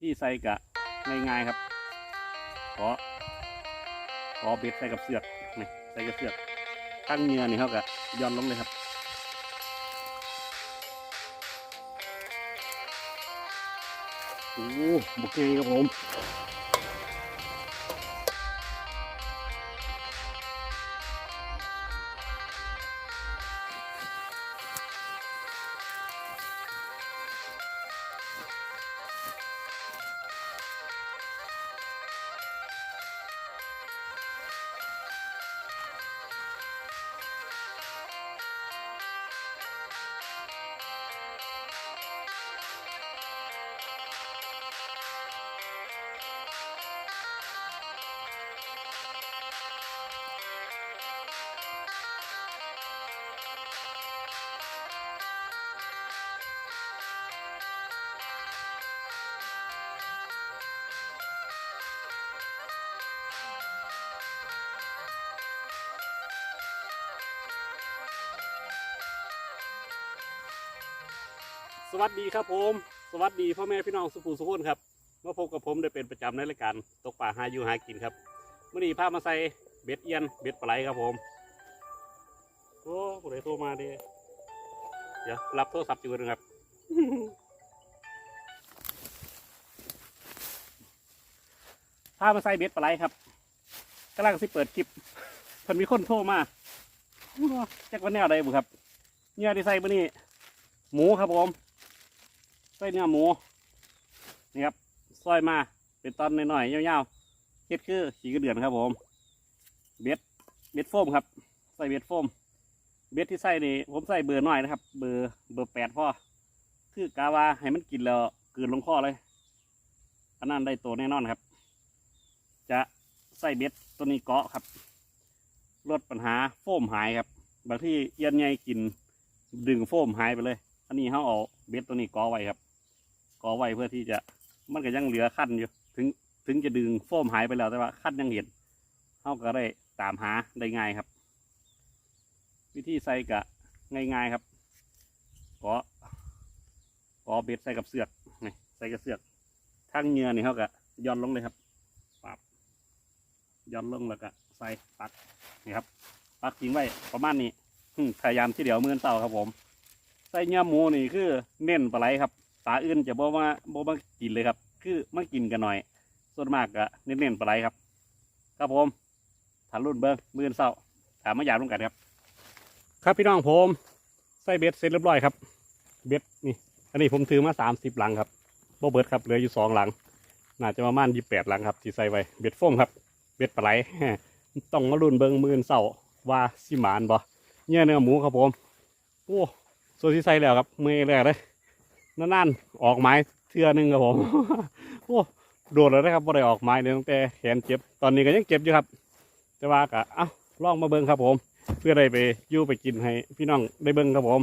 ที่ใส่กะง่ายๆครับ ขอ ขอเบ็ดใส่กับเสือกนี่ใส่กับเสือกตั้งเงือนี่เขากะย้อนลงเลยครับโอ้โหบุกเกยครับผม สวัสดีครับผม สวัสดีพ่อแม่พี่น้องสุภูสุขนครับมาพบกับผมได้เป็นประจำในรายการตกป่าหาอยู่หากินครับเมื่อนี้พามาใส่เบ็ดเอียนเบ็ดปลาไหลครับผมโอ้ผู้ใดโทรมาด้เดี๋ยวรับโทรศัพท์อยู่นะครับพามาใส่เบ็ดปลาไหลครับกำลังสิเปิดคลิปเพิ่นมีคนโทรมาแจ็ควันแนวใดบุครับเนี่ยที่ใส่มื่อนี้หมูครับผม ใส่เนื้อหมูนี่ครับซอยมาเป็นตอนหน่อยๆยาวๆเฮ็ดคือขี่กระเดือนครับผม เบ็ดเบ็ดโฟมครับ ใส่เบ็ดโฟม เบ็ดที่ใส่นี่ผมใส่เบอร์น้อยนะครับ เบอร์เบอร์แปดพ่อคือกาวาให้มันกินแล้วกลืนลงคอเลยอันนั้นได้ตัวแน่นอนครับ จะใส่เบ็ดตัวนี้เกาะครับลดปัญหาโฟมหายครับบางที่เอียนใหญ่กินดึงโฟมหายไปเลย อันนี้เขาเอาเบ็ดตัวนี้กอไว้ครับ กอไว้เพื่อที่จะมันก็ยังเหลือขั้นอยู่ ถึงถึงจะดึงโฟมหายไปแล้วแต่ว่าขั้นยังเห็นเขาก็ได้ตามหาได้ง่ายครับ วิธีใส่กะง่ายๆครับกอกอเบ็ดใส่กับเสือกนี่ใส่กับเสือกทั้งเหงื่อนี่เขาก็ย้อนลงเลยครับปับย้อนลงแล้วก็ใส่ปักนี่ครับปักทิ้งไว้ประมาณนี้พยายามที่เดี๋ยวมื่นเต่าครับผม ใส่เนื้อหมูนี่คือเน้นปลาไหลครับ ปลาอื่นจะบ่มาบ่มากินเลยครับ คือมากินกันหน่อย ส่วนมากก็เน้นๆปลาไหลครับ ครับผมถารุ่นเบิ้งมื่นเศร้าถามมาอยากร่วมกันครับ ครับพี่น้องผมใส่เบ็ดเสร็จเรียบร้อยครับ เบ็ดนี่ อันนี้ผมถือมาสามสิบหลังครับบ่เบิดครับเหลืออยู่สองหลัง น่าจะประมาณยี่แปดหลังครับที่ใส่ไว้เบ็ดฟมครับ เบ็ดปลาไหลต้องมารุ่นเบิ้งมื่นเศร้าว่าสิหมานบ่เนื้อเนื้อหมูครับผม โอ้โซซิไซแล้วครับเมื่อยเลยเลย นานๆออกไม้เทื่อหนึงครับผมโอ้โดดเลยนะครับบ่ได้ออกไม้เลยตั้งแต่แขนเจ็บตอนนี้ก็ยังเจ็บอยู่ครับ แต่ว่ากะเอ้าลองมาเบิ่งครับผม เพื่อได้ไปยู่ไปกินให้พี่น้องได้เบิ่งครับผม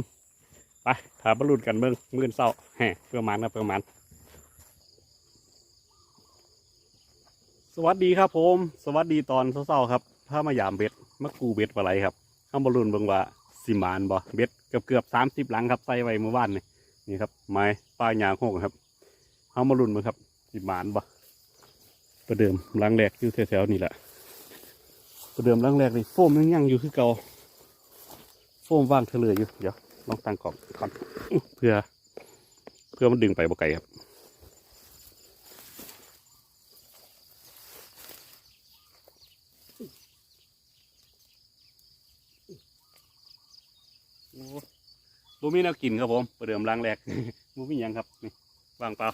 ไปถาบรรลุนกันเบิ่งมื่นเศร้าแห่เพื่อมันครับเพื่อมันสวัสดีครับผม สวัสดีตอนเศร้าๆครับถ้ามายามเบ็ดมากูเบ็ดอะไรครับข้าบอลลูนเบิ่งว่าสิมานบ่เบ็ดเกือบเกือบสามสิบหลังครับใส่ไว้เมื่อวานนี่ นี่ครับ ไม้ป้ายยางโค้งครับข้าบอลลูนเบิ่งครับสิมานบ่ประเดิมหลังแรกอยู่แถวๆนี่แหละประเดิมหลังแรกนี่โฟมยังยังอยู่คือเก่าโฟมว่างเฉลยอยู่เดี๋ยวลองตั้งกล่องก่อนเพื่อ เพื่อมันดึงไปบ่ไกลครับโอ้ บ่มีแนวกินครับผมประเดิมหลังแรกบ่มีหยังครับนี่วางเปล่า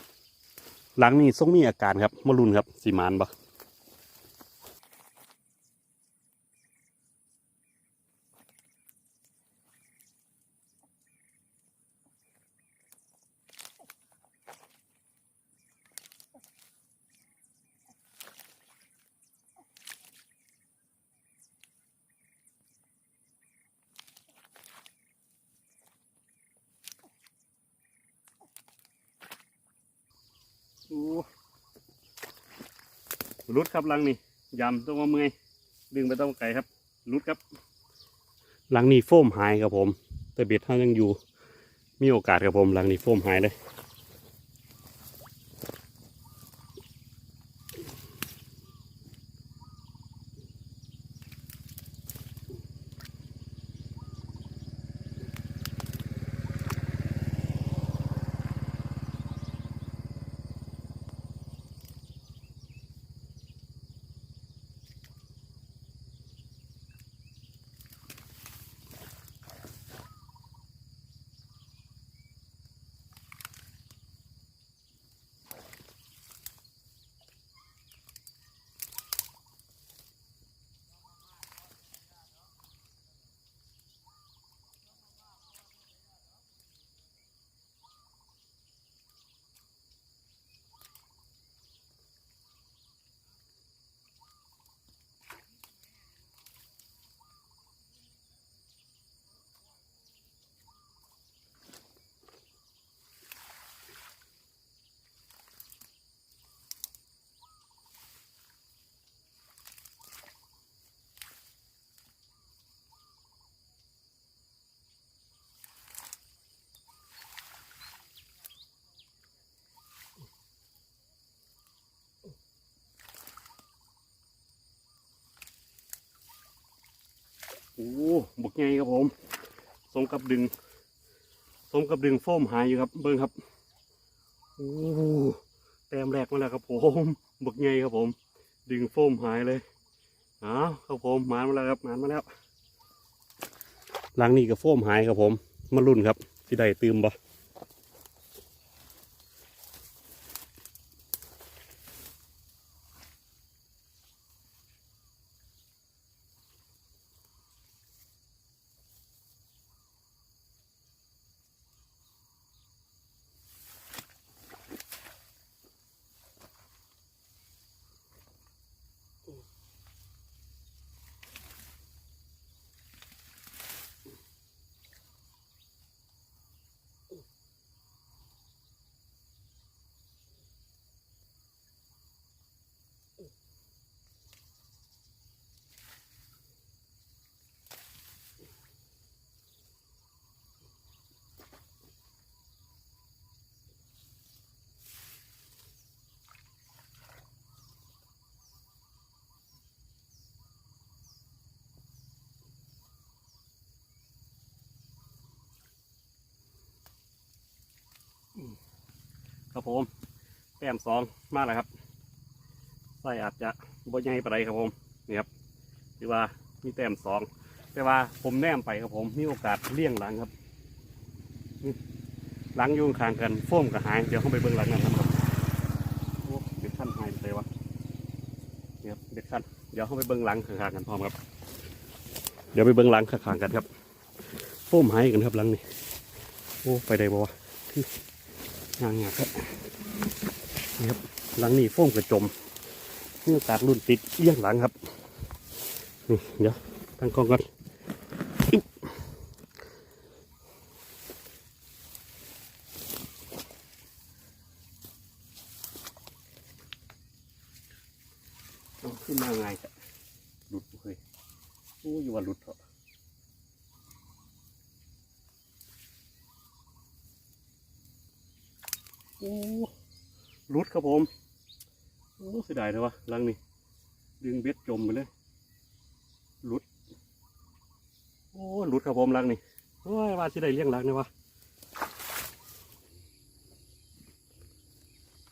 หลังนี้ทรงมีอาการครับมารุนครับสีมานบ่โอ้ รุดครับหลังนี้ยำต้องมาเมื่อยดึงไปต้องไกลครับรุดครับหลังนี้โฟมหายครับผม แต่เบ็ดเขายังอยู่ มีโอกาสครับผมหลังนี้โฟมหายเลย โอ้บกไงครับผม สมกับดึง สมกับดึงโฟมหายอยู่ครับ เบิ้งครับ โอ้แต้มแรกมาแล้วครับผมบกไงครับผม ดึงโฟมหายเลยอ้าครับผมหมานมาแล้วครับหมานมาแล้วหลังนี้กับโฟมหายครับผม มารุ่นครับที่ได้ตืมบ่ ครับผมแต้มสองมากแล้วครับไส้อาจจะบ่ใหญ่ปานใดครับผมนี่ครับถือว่ามีแต้มสองแต่ว่าผมแนมไปครับผมมีโอกาสเลี่ยงหลังครับหลังยุ่งข้างกันโฟมกับหายเดี๋ยวเข้าไปเบิ้องหลังกันครับโอ้เบ็ดขั้นหายไปเลยวะนี่ครับเบ็ดขั้นเดี๋ยวเข้าไปเบิ้องหลังข้างกันพร้อมครับ เดี๋ยวไปเบิ้องหลังข้างกันครับโฟมหายกันครับหลังนี่โอ้ไปได้บ่วะ งานงานครับนี่ครับหลังนี้โฟมกระจมนี่ตากรุ่นติดเอี้ยงหลังครับนี่เดี๋ยวตั้งกล้องก่อนขึ้นมาไงจะหลุดเลยโอ้ยว่าหลุดเถอะ โอ้ รุดครับผมโอ้เสียดายเลยวะลังนี่ดึงเบ็ดจมไปเลยรุดโอ้รุดครับผมลังนี่โอ้ยว่าสิได้เลี้ยงลังเนี่ยวะ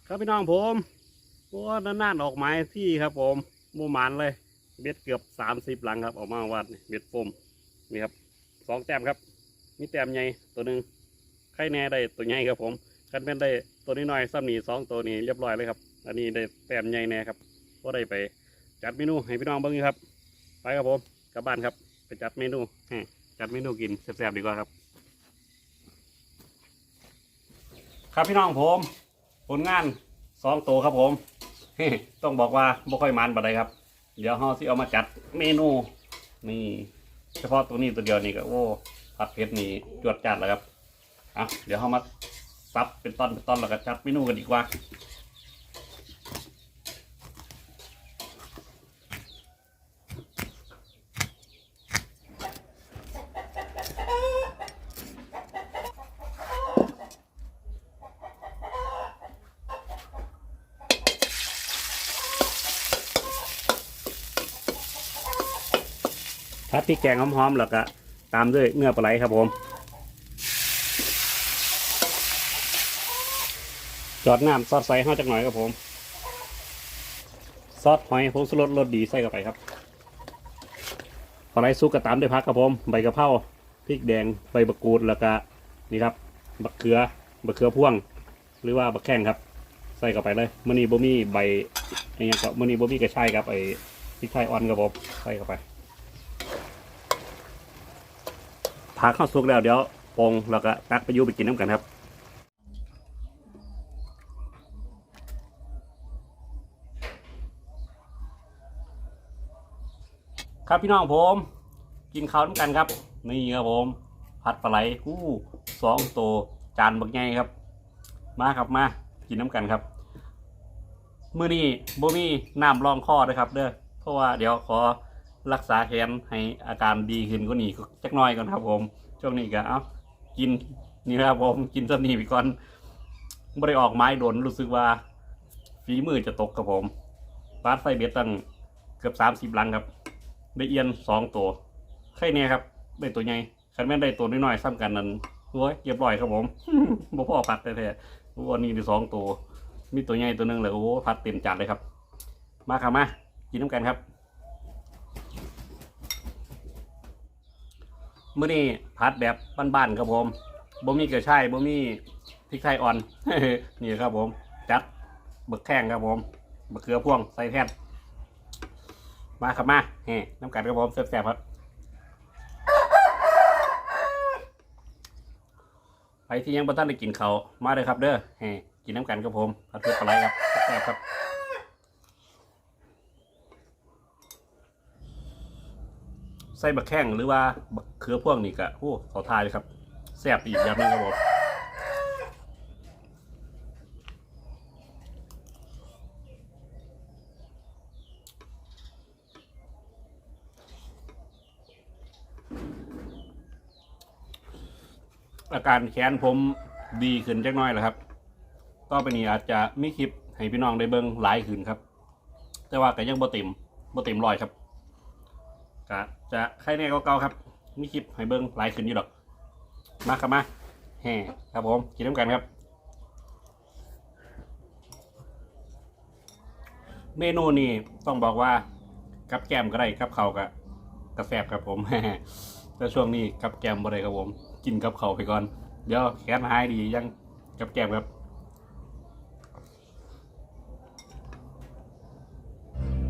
ครับพี่น้องผมโอ้นานๆออกไม้ที่ครับผมโมหมันเลยเบ็ดเกือบสามสิบลังครับ ออกมาวัดนี่เบ็ดฟมนี่ครับสองแต้มครับ มีแต้มใหญ่ตัวหนึ่งไข่แน่ได้ตัวใหญ่ครับผม กันเป็นได้ตัวนี้หน่อยซ้ำนี่สองตัวนี้เรียบร้อยเลยครับ อันนี้ได้แต้มใหญ่แน่ครับก็ได้ไปจัดเมนูให้พี่น้องเบิ่งอยู่ครับ ไปครับผมกลับบ้านครับ ไปจัดเมนูจัดเมนูกินแซ่บๆดีกว่าครับ ครับพี่น้องผม ผลงานสองตัวครับผมต้องบอกว่าบ่ค่อยมันบัดใดครับ เดี๋ยวเฮาสิเอามาจัดเมนูนี่เฉพาะตัวนี้ตัวเดียวนี่ก็โอ้ผัดเผ็ดนี่จวดจัดแล้วครับอะเดี๋ยวเฮามา ซับเป็นตอนเป็นตอนแล้วก็จัดเมนูกันดีกว่าถ้าพริกแกงหอมๆแล้วก็ตามด้วยเนื้อปลาไหลครับผม จอดน้ำซอสใส่ห้าจักหน่อยครับผม ซอสหอยผงชูรสรสดีใส่เข้าไปครับปลาไหลซุกกระตามด้วยพักครับผม ใบกระเพราพริกแดงใบมะกูดแล้วก็นี่ครับบักเขือบักเขือพ่วง หรือว่าบักแข้งครับ ใส่เข้าไปเลยมื่อนี้บ่มีใบอะไรเงี้ยก็มื่อนี้บ่มีกระชายครับไอ้พริกไทยอ่อนครับผมใส่เข้าไปผักข้าวสุกแล้วเดี๋ยวปงแล้วก็ตักไปยูไปกินน้ำกันครับ ครับพี่น้องผม กินข้าวน้ำกันครับ นี่ครับผม ผัดปลาไหลกู้สองตัวจานบักใหญ่ครับ มาครับมากินน้ำกันครับมื้อนี้บ่มีน้ำรองคอด้วยครับ เด้อเพราะว่าเดี๋ยวขอรักษาแขนให้อาการดีขึ้นกว่านี้จักหน่อยก่อนครับ ผมช่วงนี้ก็เอากินนี่ครับผมกินต้นนี้ไปก่อนไม่ได้ออกไม้โดนรู้สึกว่าฝีมือจะตกครับผมฟาดไฟเบ็ดตั้งเกือบสามสิบลังครับ ได้เอียนสองตัวไข่เนี่ยครับ ได้ตัวใหญ่คันแม่นได้ตัวน้อยๆซ้ำกันนั้นโอ้ยเรียบร้อยครับผมบ่พอพัดแท้ๆวันนี้ได้สองตัว มีตัวใหญ่ตัวหนึงเลยโอ้พัดเต็มจานเลยครับ มาครับมากินน้ำกันครับมื้อนี้พัดแบบบ้านๆครับผมบ่มีเกระชายบ่มีพริกไทยอ่อนนี่ครับผม จัดบักแข้งครับผมบักเขือพ่วงใส่แทน มาครับมาเฮ้น้ำกันครับผมแซ่บๆครับไปที่ยังบ่ทันได้กินเขามาเลยครับเด้อเฮ้กินน้ำกันครับผมผัดเผ็ดปลาไหลครับแซ่บครับใส่บักแข้งหรือว่าบักเขือพ่วงนี่ก็โอ้เขาทายเลยครับแซ่บอีกอย่างนึงครับผม อาการแขนผมดีขึ้นจักน้อยแล้วครับ ต่อไปนี้อาจจะมีคลิปให้พี่น้องได้เบิ่งหลายขึ้นครับ แต่ว่าก็ยังบ่เต็มบ่เต็มรอยครับก็จะใครแน่ก็เก่าครับ มีคลิปให้เบิ้งหลายขึ้นอยู่ดอก มาครับมาแห่ครับผมกินน้ำกันครับ เมนูนี้ต้องบอกว่ากับแก้มก็ได้กับเขาก็กระแสบครับผมแต่ช่วงนี้กับแก้มบ่ได้ครับผม กินกับเขาไปก่อน เดี๋ยวแคสหายดียังกับแกมครับ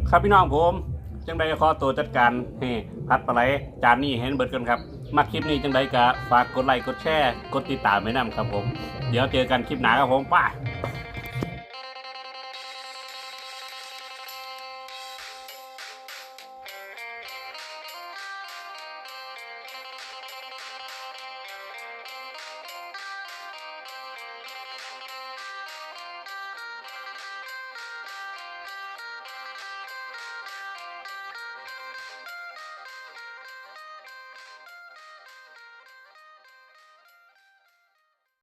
ครับพี่น้องผมจังใดก็ขอตัวจัดการให้พัดปลาไหลจานนี้เห็นเบิดกันครับมาคลิปนี้จังใดก็ฝากกดไลค์กดแชร์กดติดตามไว้นำครับผม เดี๋ยวเจอกันคลิปหน้าครับผมป้า